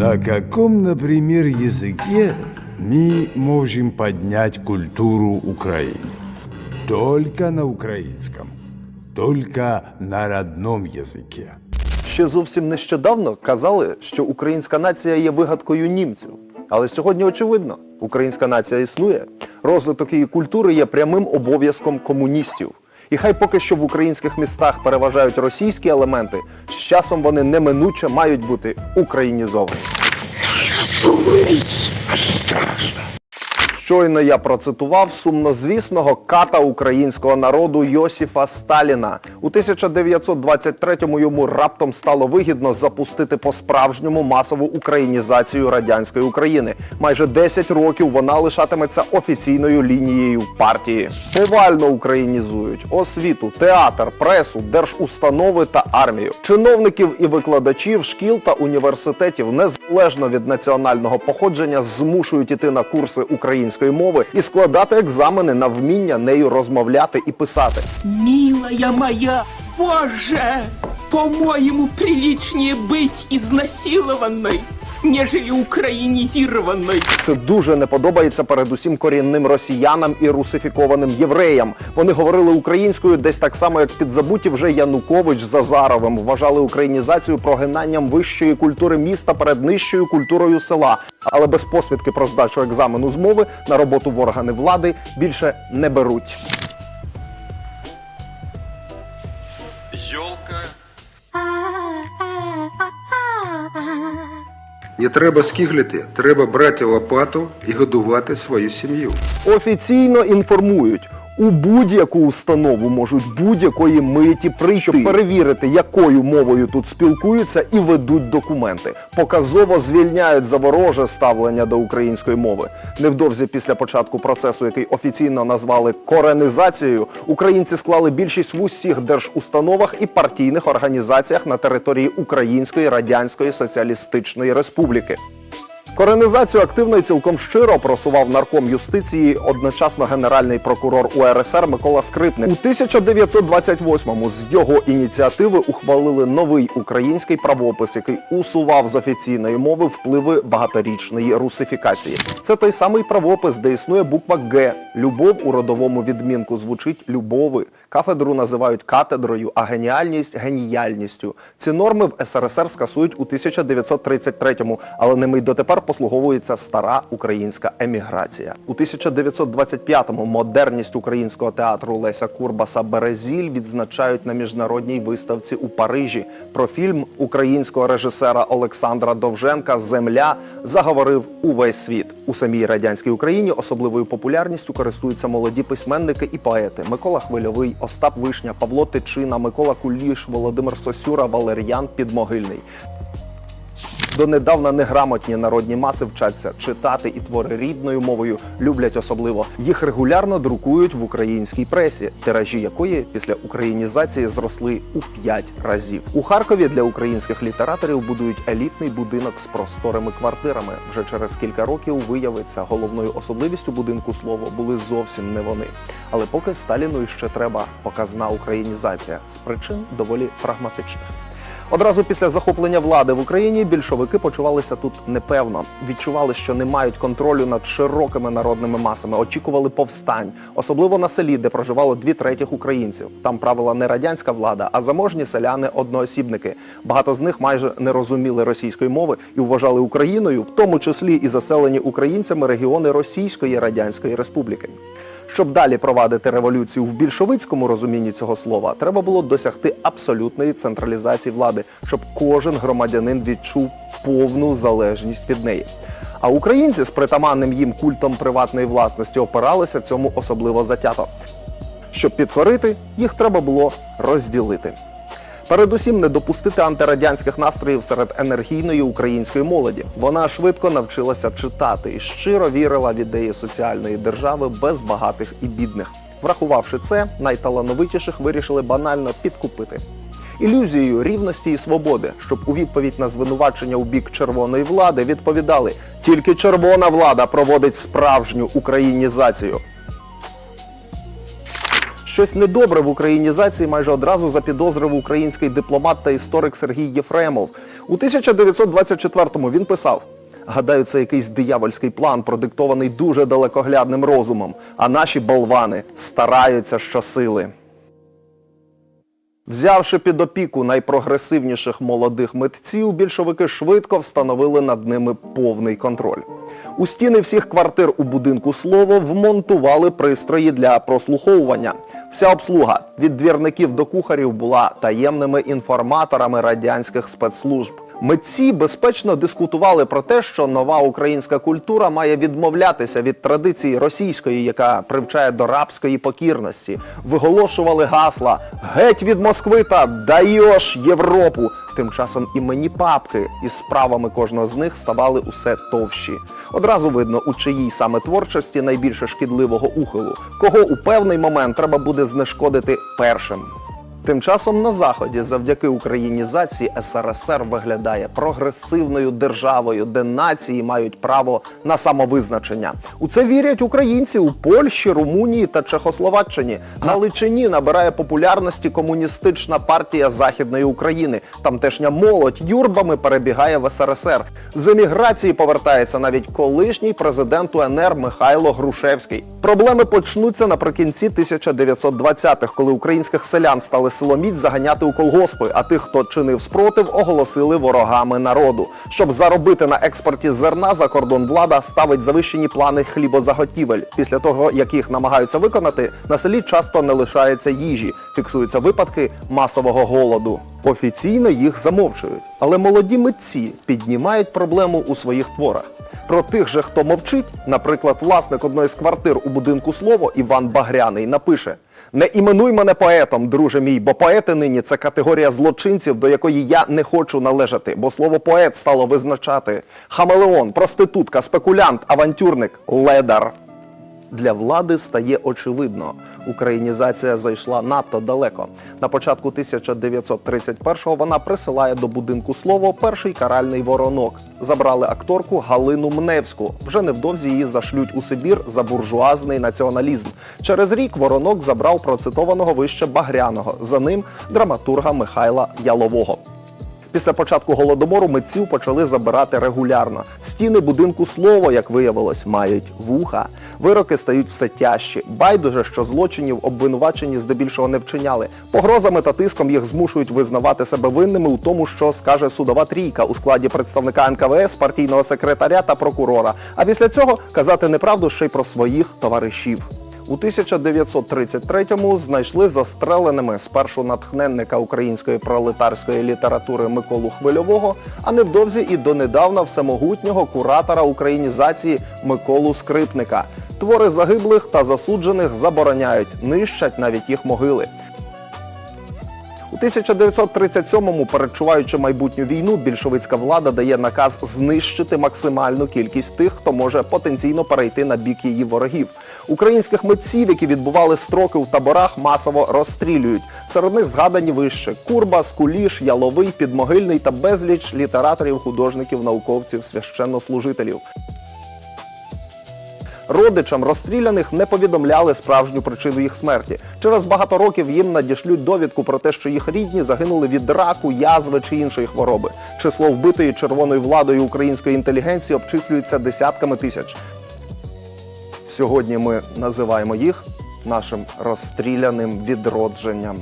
На каком, например, языке мы можем поднять культуру Украины? Только на украинском, только на родном языке. Ще зовсім нещодавно казали, що українська нація є вигадкою німців. Але сьогодні очевидно, українська нація існує. Розвиток її культури є прямим обов'язком комуністів. І хай поки що в українських містах переважають російські елементи, з часом вони неминуче мають бути українізовані. Щойно я процитував сумнозвісного ката українського народу Йосіфа Сталіна. У 1923-му йому раптом стало вигідно запустити по-справжньому масову українізацію радянської України. Майже 10 років вона лишатиметься офіційною лінією партії. Повально українізують освіту, театр, пресу, держустанови та армію. Чиновників і викладачів шкіл та університетів незалежно від національного походження змушують іти на курси української мови і складати екзамени на вміння нею розмовляти і писати. Милая моя, Боже, по-моєму, приличнее бить изнасилованной, нежели украинизированной. Це дуже не подобається передусім корінним росіянам і русифікованим євреям. Вони говорили українською десь так само, як підзабуті вже Янукович з Азаровим вважали українізацію прогинанням вищої культури міста перед нижчою культурою села. Але без посвідки про здачу екзамену з мови на роботу в органи влади більше не беруть. Йолка Не треба скиглити, треба брати лопату і годувати свою сім'ю. Офіційно інформують. У будь-яку установу можуть будь-якої миті прийти, перевірити, якою мовою тут спілкуються і ведуть документи. Показово звільняють за вороже ставлення до української мови. Невдовзі після початку процесу, який офіційно назвали коренізацією, українці склали більшість в усіх держустановах і партійних організаціях на території Української Радянської Соціалістичної Республіки. Коренізацію активно і цілком щиро просував нарком юстиції, одночасно генеральний прокурор УРСР Микола Скрипник. У 1928-му з його ініціативи ухвалили новий український правопис, який усував з офіційної мови впливи багаторічної русифікації. Це той самий правопис, де існує буква Г. Любов у родовому відмінку звучить любови. Кафедру називають катедрою, а геніальність геніяльністю. Ці норми в СРСР скасують у 1933-му, але ними й дотепер послуговується стара українська еміграція. У 1925-му модерність українського театру Леся Курбаса Березіль відзначають на міжнародній виставці у Парижі. Про фільм українського режисера Олександра Довженка Земля заговорив увесь світ. У самій радянській Україні особливою популярністю користуються молоді письменники і поети Микола Хвильовий, Остап Вишня, Павло Тичина, Микола Куліш, Володимир Сосюра, Валер'ян Підмогильний. Донедавна неграмотні народні маси вчаться читати і твори рідною мовою люблять особливо. Їх регулярно друкують в українській пресі, тиражі якої після українізації зросли у п'ять разів. У Харкові для українських літераторів будують елітний будинок з просторими квартирами. Вже через кілька років виявиться головною особливістю будинку слово були зовсім не вони. Але поки Сталіну ще треба показна українізація з причин доволі прагматичних. Одразу після захоплення влади в Україні більшовики почувалися тут непевно. Відчували, що не мають контролю над широкими народними масами, очікували повстань, особливо на селі, де проживало дві третіх українців. Там правила не радянська влада, а заможні селяни-одноосібники. Багато з них майже не розуміли російської мови і вважали Україною, в тому числі і заселені українцями регіони Російської Радянської Республіки. Щоб далі провадити революцію в більшовицькому розумінні цього слова, треба було досягти абсолютної централізації влади, щоб кожен громадянин відчув повну залежність від неї. А українці з притаманним їм культом приватної власності опиралися цьому особливо затято. Щоб підкорити, їх треба було розділити. Передусім не допустити антирадянських настроїв серед енергійної української молоді. Вона швидко навчилася читати і щиро вірила в ідеї соціальної держави без багатих і бідних. Врахувавши це, найталановитіших вирішили банально підкупити. Ілюзією рівності і свободи, щоб у відповідь на звинувачення у бік червоної влади відповідали: тільки червона влада проводить справжню українізацію. Щось недобре в українізації майже одразу запідозрив український дипломат та історик Сергій Єфремов. У 1924-му він писав: Гадаю, це якийсь диявольський план, продиктований дуже далекоглядним розумом, а наші болвани стараються щосили. Взявши під опіку найпрогресивніших молодих митців, більшовики швидко встановили над ними повний контроль. У стіни всіх квартир у будинку слово вмонтували пристрої для прослуховування. Вся обслуга від двірників до кухарів була таємними інформаторами радянських спецслужб. Митці безпечно дискутували про те, що нова українська культура має відмовлятися від традиції російської, яка привчає до рабської покірності. Виголошували гасла геть від Москви та даєш Європу. Тим часом імені папки із справами кожного з них ставали усе товщі. Одразу видно, у чиїй саме творчості найбільше шкідливого ухилу, кого у певний момент треба буде знешкодити першим. Тим часом на заході, завдяки українізації, СРСР виглядає прогресивною державою, де нації мають право на самовизначення. У це вірять українці у Польщі, Румунії та Чехословаччині. На Личині набирає популярності комуністична партія Західної України. Тамтешня молодь юрбами перебігає в СРСР. З еміграції повертається навіть колишній президент УНР Михайло Грушевський. Проблеми почнуться наприкінці 1920-х, коли українських селян стали силоміць заганяти у колгоспи, а тих, хто чинив спротив, оголосили ворогами народу. Щоб заробити на експорті зерна за кордон влада ставить завищені плани хлібозаготівель. Після того, як їх намагаються виконати, на селі часто не лишається їжі. Фіксуються випадки масового голоду. Офіційно їх замовчують, але молоді митці піднімають проблему у своїх творах. Про тих же, хто мовчить, наприклад, власник одної з квартир у будинку слово Іван Багряний напише: Не іменуй мене поетом, друже мій, бо поети нині це категорія злочинців, до якої я не хочу належати, бо слово поет стало визначати хамелеон, проститутка, спекулянт, авантюрник, ледар. Для влади стає очевидно, українізація зайшла надто далеко. На початку 1931-го вона присилає до будинку слово перший каральний воронок. Забрали акторку Галину Мневську. Вже невдовзі її зашлють у Сибір за буржуазний націоналізм. Через рік воронок забрав процитованого вище Багряного. За ним драматурга Михайла Ялового. Після початку голодомору митців почали забирати регулярно. Стіни будинку слово, як виявилось, мають вуха. Вироки стають все тяжчі. Байдуже, що злочинів обвинувачені здебільшого не вчиняли. Погрозами та тиском їх змушують визнавати себе винними у тому, що скаже судова трійка у складі представника НКВС, партійного секретаря та прокурора. А після цього казати неправду ще й про своїх товаришів. У 1933-му знайшли застреленими спершу натхненника української пролетарської літератури Миколу Хвильового, а невдовзі і донедавна всемогутнього куратора українізації Миколу Скрипника. Твори загиблих та засуджених забороняють, нищать навіть їх могили. У 1937-му, передчуваючи майбутню війну, більшовицька влада дає наказ знищити максимальну кількість тих, хто може потенційно перейти на бік її ворогів. Українських митців, які відбували строки в таборах, масово розстрілюють. Серед них згадані вище Курба, Скуліш, Яловий, Підмогильний та безліч літераторів, художників, науковців, священнослужителів. Родичам розстріляних не повідомляли справжню причину їх смерті. Через багато років їм надішлють довідку про те, що їх рідні загинули від раку, язви чи іншої хвороби. Число вбитої червоною владою української інтелігенції обчислюється десятками тисяч. Сьогодні ми називаємо їх нашим розстріляним відродженням.